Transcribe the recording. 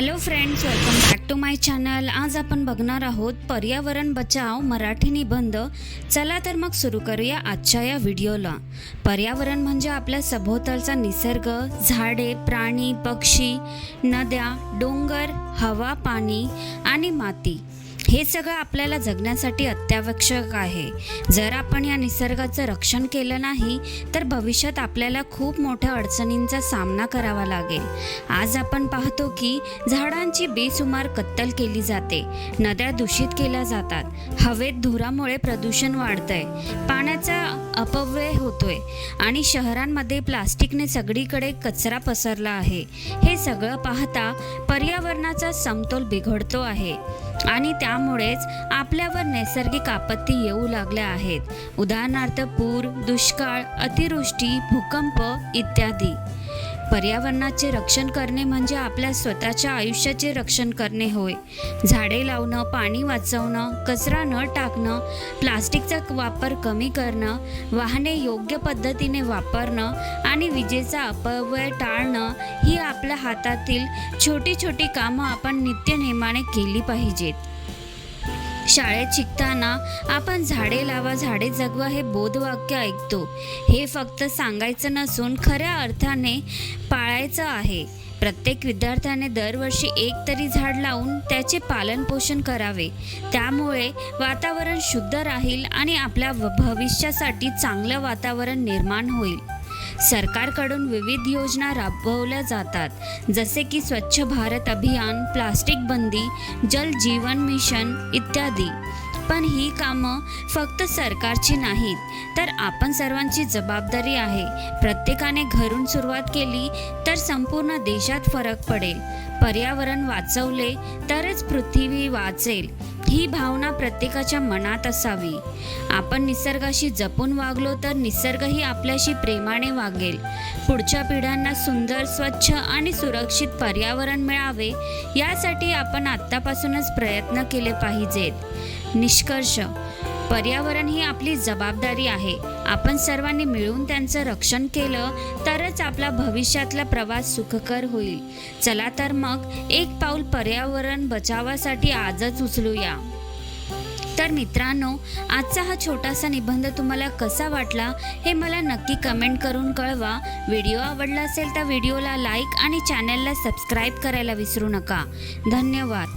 Hello friends welcome back to my channel आज आपण बघणार आहोत पर्यावरण बचाव मराठी निबंध चला तर मग सुरू करूया आजच्या या व्हिडिओला. पर्यावरण म्हणजे आपल्या सभोवतालचा निसर्ग झाडे प्राणी पक्षी नद्या डोंगर हवा पाणी आणि माती. हे सगळं आपल्याला जगण्यासाठी अत्यावश्यक आहे. जर आपण या निसर्गाचं रक्षण केलं नाही तर भविष्यात आपल्याला खूप मोठ्या अडचणींचा सामना करावा लागेल. आज आपण पाहतो की झाडांची बेसुमार कत्तल केली जाते. नद्या दूषित केल्या जातात. हवेत धुरामुळे प्रदूषण वाढतंय. पाण्याचा अपव्यय होतोय. आणि शहरांमध्ये प्लास्टिकने सगळीकडे कचरा पसरला आहे. हे सगळं पाहता पर्यावरणाचा समतोल बिघडतो आहे. आणि त्या त्यामुळेच आपल्यावर नैसर्गिक आपत्ती येऊ लागल्या आहेत. उदाहरणार्थ पूर दुष्काळ अतिवृष्टी भूकंप इत्यादी. पर्यावरणाचे रक्षण करणे म्हणजे आपल्या स्वतःच्या आयुष्याचे रक्षण करणे होय. झाडे लावणं पाणी वाचवणं कचरा न टाकणं प्लास्टिकचा वापर कमी करणं वाहने योग्य पद्धतीने वापरणं आणि विजेचा अपव्यय टाळणं ही आपल्या हातातील छोटी छोटी कामं आपण नित्यनेमाने केली पाहिजेत. शाळेत शिकताना आपण झाडे लावा झाडे जगवा हे बोधवाक्य ऐकतो. हे फक्त सांगायचं नसून खऱ्या अर्थाने पाळायचं आहे. प्रत्येक विद्यार्थ्याने दरवर्षी एक तरी झाड लावून त्याचे पालनपोषण करावे. त्यामुळे वातावरण शुद्ध राहील आणि आपल्या भविष्यासाठी चांगलं वातावरण निर्माण होईल. सरकारकडून विविध योजना राबवल्या जातात. जसे की स्वच्छ भारत अभियान प्लास्टिक बंदी जल जीवन मिशन इत्यादी. पण ही कामं फक्त सरकारची नाहीत तर आपण सर्वांची जबाबदारी आहे. प्रत्येकाने घरून सुरुवात केली तर संपूर्ण देशात फरक पडेल. पर्यावरण वाचवले तरच पृथ्वी वाचेल. ही भावना प्रत्येकाच्या मनात असावी. आपण निसर्गाशी जपून वागलो तर निसर्गही आपल्याशी प्रेमाने वागेल. पुढच्या पिढ्यांना सुंदर स्वच्छ आणि सुरक्षित पर्यावरण मिळावे यासाठी आपण आत्तापासूनच प्रयत्न केले पाहिजेत. निष्कर्ष पर्यावरण ही आपली जबाबदारी आहे. आपण सर्वांनी मिळून त्यांचं रक्षण केलं तरच आपला भविष्यातला प्रवास सुखकर होईल. चला तर मग एक पाऊल पर्यावरण बचावासाठी आजच उचलूया. तर मित्रांनो आजचा हा छोटासा निबंध तुम्हाला कसा वाटला हे मला नक्की कमेंट करून कळवा. व्हिडिओ आवडला असेल तर व्हिडिओला लाईक आणि चॅनलला सबस्क्राईब करायला विसरू नका. धन्यवाद.